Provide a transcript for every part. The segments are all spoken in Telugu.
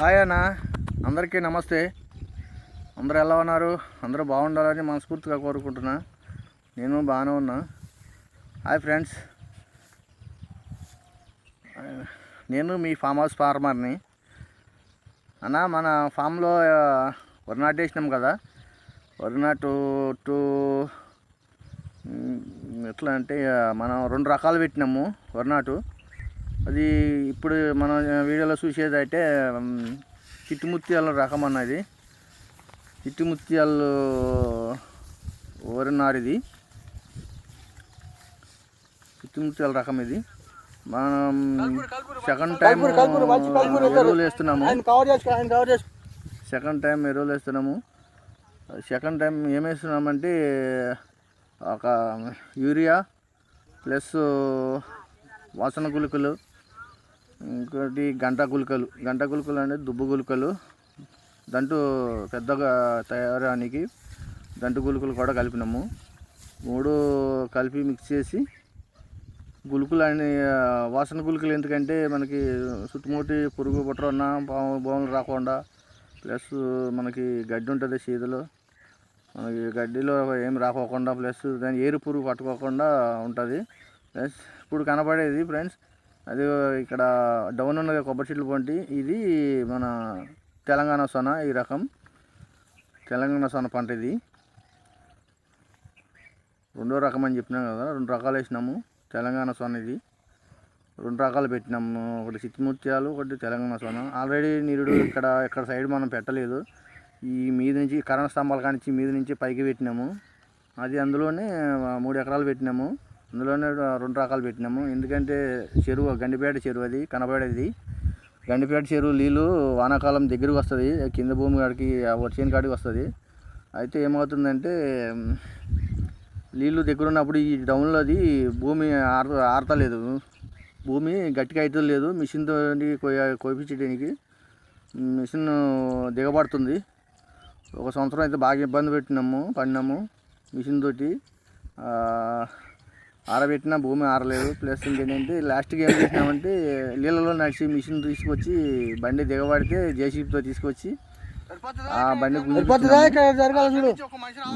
హాయ్ అన్న. అందరికీ నమస్తే. అందరూ ఎలా ఉన్నారు? అందరూ బాగుండాలని మనస్ఫూర్తిగా కోరుకుంటున్నా. నేను బాగానే ఉన్నా. Hi friends. నేను మీ ఫామ్ హౌస్ ఫార్మర్ని. అన్న మన ఫామ్లో వరి నాటు వేసినాం కదా. వరి నాటు టూ ఎట్లా అంటే మనం రెండు రకాలు పెట్టినాము వరి నాటు. అది ఇప్పుడు మనం వీడియోలో చూసేది అయితే మ్, చిట్టుముత్యాల రకం అన్నది. చిట్టుముత్యాలు వరి నారిది చిట్టుముత్యాల రకం ఇది. మనం సెకండ్ టైం. ఎరువులు వేస్తున్నాము. సెకండ్ టైం ఎరువులు వేస్తున్నాము. సెకండ్ టైం ఏం వేస్తున్నామంటే ఒక యూరియా ప్లస్ వాసన గుళికలు ఇంకోటి గంట గుళికలు. గంట గుళికలు అనేది దుబ్బు గుళికలు. దంటు పెద్దగా తయారానికి దంటు గుళికలు కూడా కలిపినాము. మూడు కలిపి మిక్స్ చేసి గుళికలు అని వాసన గుళికలు ఎందుకంటే మనకి చుట్టుముట్టి పురుగు పుట్రన్న పాము బోములు రాకుండా ప్లస్ మనకి గడ్డి ఉంటుంది సీదలో మనకి గడ్డిలో ఏం రాకోకుండా ప్లస్ దాని ఏరు పురుగు పట్టుకోకుండా ఉంటుంది. ప్లస్ ఇప్పుడు కనపడేది ఫ్రెండ్స్ అది ఇక్కడ డౌన్ ఉన్నది కొబ్బరి చెట్లు వంటి ఇది మన తెలంగాణ సొన ఈ రకం. తెలంగాణ సొన పంట ఇది. రెండో రకం అని చెప్పినాం కదా రెండు రకాలు వేసినాము. తెలంగాణ సొన ఇది. రెండు రకాలు పెట్టినాము. ఒకటి చిత్తిముత్యాలు ఒకటి తెలంగాణ సొన. ఆల్రెడీ నిరుడు ఇక్కడ ఇక్కడ సైడ్ మనం పెట్టలేదు. ఈ మీద నుంచి కరెంట్ స్తంభాల కానించి మీద నుంచి పైకి పెట్టినాము. అది అందులోనే మూడు ఎకరాలు పెట్టినాము. అందులోనే రెండు రకాలు పెట్టినాము. ఎందుకంటే చెరువు గండిపేట చెరువు అది కనబడేది గండిపేట చెరువు నీళ్ళు వానాకాలం దగ్గరకు వస్తుంది. కింద భూమి కాడికి వచ్చేని కాడికి వస్తుంది. అయితే ఏమవుతుందంటే నీళ్ళు దగ్గర ఉన్నప్పుడు ఈ డౌన్లో అది భూమి ఆర ఆరతలేదు. భూమి గట్టిగా అయితే లేదు. మిషన్తో కోయ కోపించడానికి మిషన్ దిగబడుతుంది. ఒక సంవత్సరం అయితే బాగా ఇబ్బంది పెట్టినాము పడినాము మిషన్ తోటి. ఆరబెట్టినా భూమి ఆరలేదు. ప్లస్ ఇంకేంటంటే లాస్ట్కి ఏం చేసినామంటే నీళ్ళలో నడిచి మిషన్ తీసుకొచ్చి బండి దిగబడితే జేసీబీతో తీసుకొచ్చి ఆ బండి సరిపోతుందా? ఇక్కడ జరగాలి చూడు.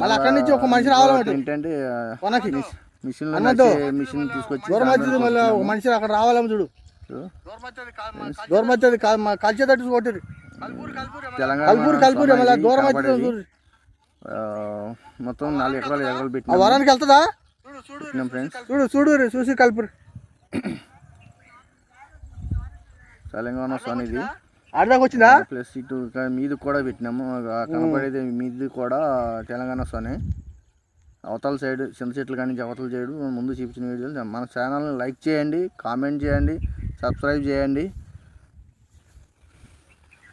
మళ్ళీ అక్కడి నుంచి ఒక మనిషి రావాలంటే ఏంటంటే కొనకి మిషన్. మిషన్ తీసుకొచ్చి మనిషి అక్కడ రావాలేమో చూడు. దూరం వచ్చేది కలిసేటట్టు కొట్టింది తెలంగాణ కల్పూరు కల్పూరు మళ్ళీ దూరం వచ్చింది మొత్తం నాలుగు ఎకరాలు ఎకరాలు ఆ పెట్టినాం వరానికి వెళ్తుందా? పెట్టినాం ఫ్రెండ్స్ చూడు చూడు రే, చూసి కల్పూరు తెలంగాణ సోన్ ఇది. ఆడదాకా వచ్చిందా? ప్లస్ ఇటు మీది కూడా పెట్టినాము. కనపడేది మీది కూడా తెలంగాణ సోనే అవతల సైడ్ చింత చెట్లు కానీ అవతల సైడ్ ముందు చూపించిన వీడియోలు. మన ఛానల్ని లైక్ చేయండి కామెంట్ చేయండి సబ్స్క్రైబ్ చేయండి.